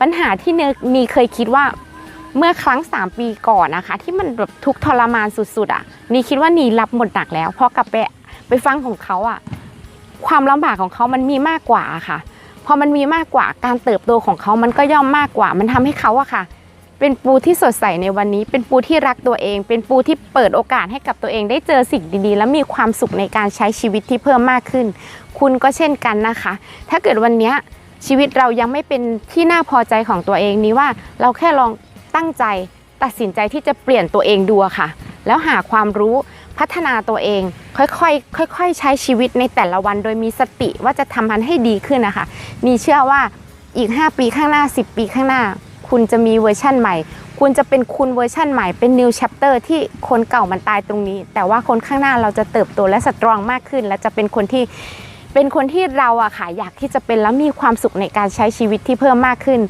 ปัญหาที่เนยนีเคยคิดว่าเมื่อครั้ง 3 ปีก่อนนะคะ ที่มันแบบทุกทรมานสุดๆอะนีคิดว่านีรับหมดหนักแล้วพอกลับไปไปฟังของเขาอะความลำบากของเขามันมีมากกว่าค่ะพอมันมีมากกว่าการเติบโตของเขามันก็ย่อมมากกว่า มันทำให้เขาอะค่ะ เป็นปูที่สดใสในวันนี้ เป็นปูที่รักตัวเอง เป็นปูที่เปิดโอกาสให้กับตัวเองได้เจอสิ่งดีๆ และมีความสุขในการใช้ชีวิตที่เพิ่มมากขึ้น คุณก็เช่นกันนะคะ ถ้าเกิดวันเนี้ย ชีวิตเรายังไม่เป็นที่น่าพอใจของตัวเองนี้ว่าเราแค่ลองตั้งใจตัดสินใจที่จะเปลี่ยนตัวเองดูค่ะ แล้วหาความรู้พัฒนาตัวเอง ค่อยๆค่อยๆใช้ชีวิตในแต่ละวันโดยมีสติว่าจะทำมันให้ดีขึ้นนะคะนี่เชื่อว่าอีก 5 ปีข้างหน้า 10 ปีข้างหน้า คุณจะมีเวอร์ชั่นใหม่ คุณจะเป็นคุณเวอร์ชั่นใหม่เป็น new chapter ที่คนเก่ามันตายตรงนี้ แต่ว่าคนข้างหน้าเราจะเติบโตและสตรองมากขึ้น และจะเป็นคนที่ เป็นคนที่เราอะค่ะอยากที่จะเป็นแล้วมีความสุขในการใช้ชีวิตที่เพิ่มมากขึ้น